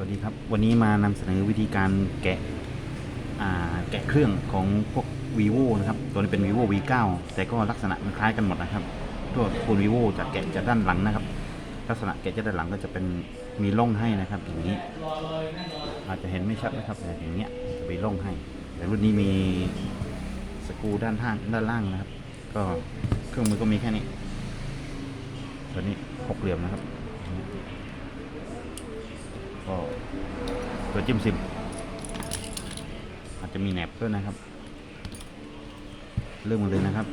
วัสดีครับ วันนี้มานำเสนอวิธีการแกะแกะเครื่องของพวก vivo นะครับ ตัวนี้เป็น vivo v9 แต่ก็ลักษณะมันคล้ายกันหมดนะครับ ตัวคูณ vivo จะแกะจากด้านหลังนะครับ ลักษณะแกะจากด้านหลังก็จะเป็นมีร่องให้นะครับอย่างนี้ อาจจะเห็นไม่ชัดนะครับแต่อย่างเงี้ยจะมีร่องให้ แต่รุ่นนี้มีสกรูด้านข้างด้านล่างนะครับ ก็เครื่องมือก็มีแค่นี้ ตัวนี้หกเหลี่ยมนะครับ ก็ตัวจิ้มซิม อาจจะมีแหนบด้วยนะครับ เริ่มเลยนะครับ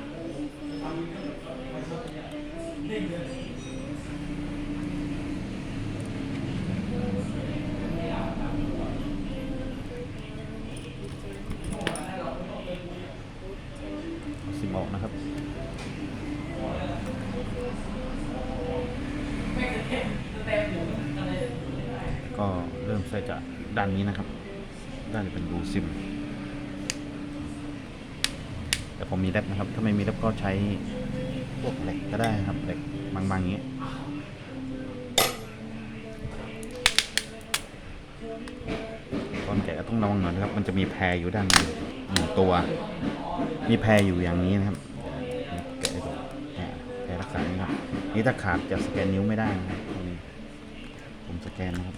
ใส่จากด้านนี้นะครับด้านนี้เป็นรูซิม แต่ผมมีเล็บนะครับ ถ้าไม่มีเล็บก็ใช้พวกเหล็กก็ได้ครับเหล็กบางๆอย่างนี้ตอนแกะก็ต้องระวังหน่อยนะครับ มันจะมีแพรอยู่ด้านในหนึ่งตัว มีแพรอยู่อย่างนี้นะครับแกะให้ดูแพรรักษานี้ครับ นี่ถ้าขาดจะสแกนนิ้วไม่ได้นะครับตรงนี้ผมสแกนนะครับ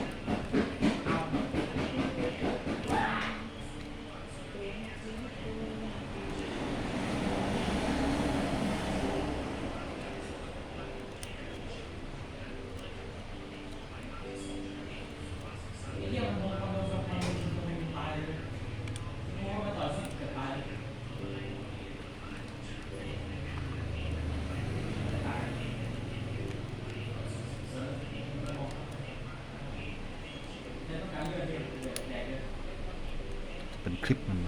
คลิปมัน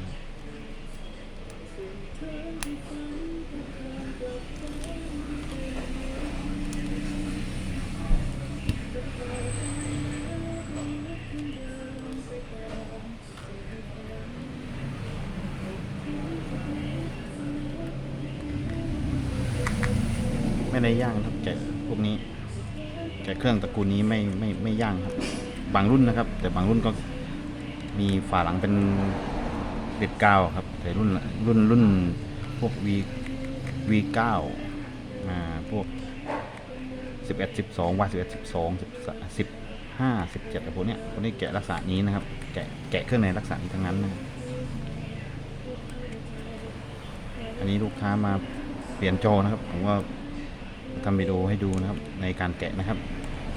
ไม่ได้ย่างครับแกะพวกนี้แกะเครื่องตระกูลนี้ไม่ไม่ไม่ย่างครับ บางรุ่นนะครับ แต่บางรุ่นก็มีฝาหลังเป็น เด็ดเก้าครับแต่รุ่นรุ่นรุ่นพวก V V9 มาพวก 11 12 Y 11 12 15 17แต่พวกเนี้ยพวกนี้แกะลักษณะนี้นะครับ แกะแกะเครื่องในลักษณะนี้ทั้งนั้นนะอันนี้ลูกค้ามาเปลี่ยนจอนะครับ ผมก็ทำวิดีโอให้ดูนะครับ ในการแกะนะครับ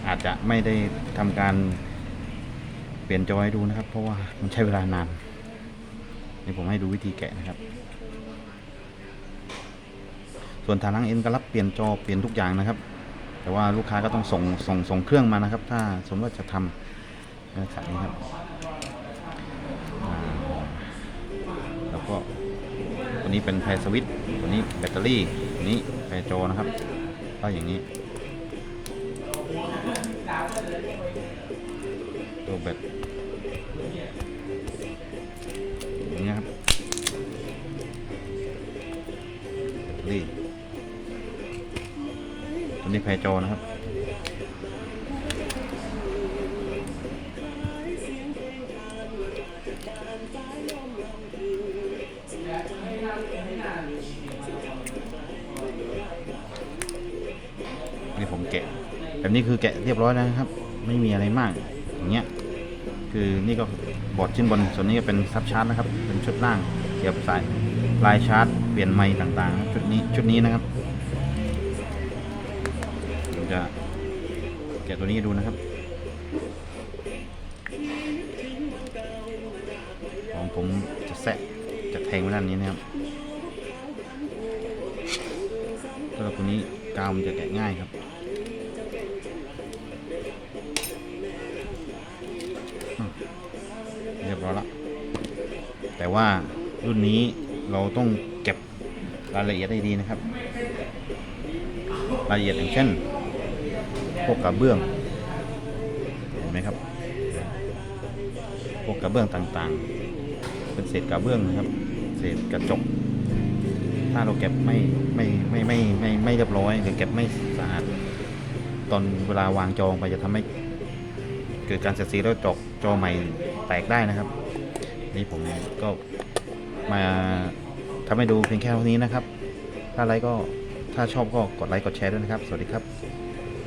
อาจจะไม่ได้ทำการเปลี่ยนจอให้ดูนะครับ เพราะว่ามันใช้เวลานาน นี่ผมให้ดูวิธีแกะนะครับ ส่วนทางล้างเอ็นก็รับเปลี่ยนจอเปลี่ยนทุกอย่างนะครับ แต่ว่าลูกค้าก็ต้องส่งส่งส่งเครื่องมานะครับ ถ้าสมมติว่าจะทำลักษณะนี้ครับแล้วก็ตัวนี้เป็นไฟสวิตช์ตัวนี้แบตเตอรี่ตัวนี้ไฟจอนะครับก็อย่างนี้ตัวแบตอย่างนี้ครับแบตเต ตัวนี้แพรจนะครับนี่ผมแกะ แบบนี้คือแกะเรียบร้อยแล้วนะครับ ไม่มีอะไรมาก อย่างเงี้ย คือนี่ก็บอร์ดชิ้นบน ส่วนนี้ก็เป็นซับชาร์จนะครับ เป็นชุดล่างเกี่ยวกับสายลายชาร์จเปลี่ยนไม้ต่างๆ ชุดนี้ ชุดนี้นะครับ จะแกะตัวนี้ดูนะครับ ของผมจะแซะจะแทงไว้ด้านนี้นะครับแล้วก็ตัวนี้กาวมันจะแกะง่ายครับเรียบร้อยละแต่ว่ารุ่นนี้เราต้องเก็บรายละเอียดให้ดีนะครับ รายละเอียดอย่างเช่น พวกกระเบื้องเห็นไหมครับ พวกกระเบื้องต่างๆ เป็นเศษกระเบื้องนะครับ เศษกระจก ถ้าเราเก็บไม่ไม่ไม่ไม่ไม่ไม่เรียบร้อยหรือเก็บไม่สะอาดตอนเวลาวางจองไปจะทำให้เกิดการเสียดสีแล้วจอกจอใหม่แตกได้นะครับ นี่ผมก็มาทำให้ดูเพียงแค่เท่านี้นะครับ ถ้าไลค์ก็ถ้าชอบก็กดไลค์กดแชร์ด้วยนะครับ สวัสดีครับ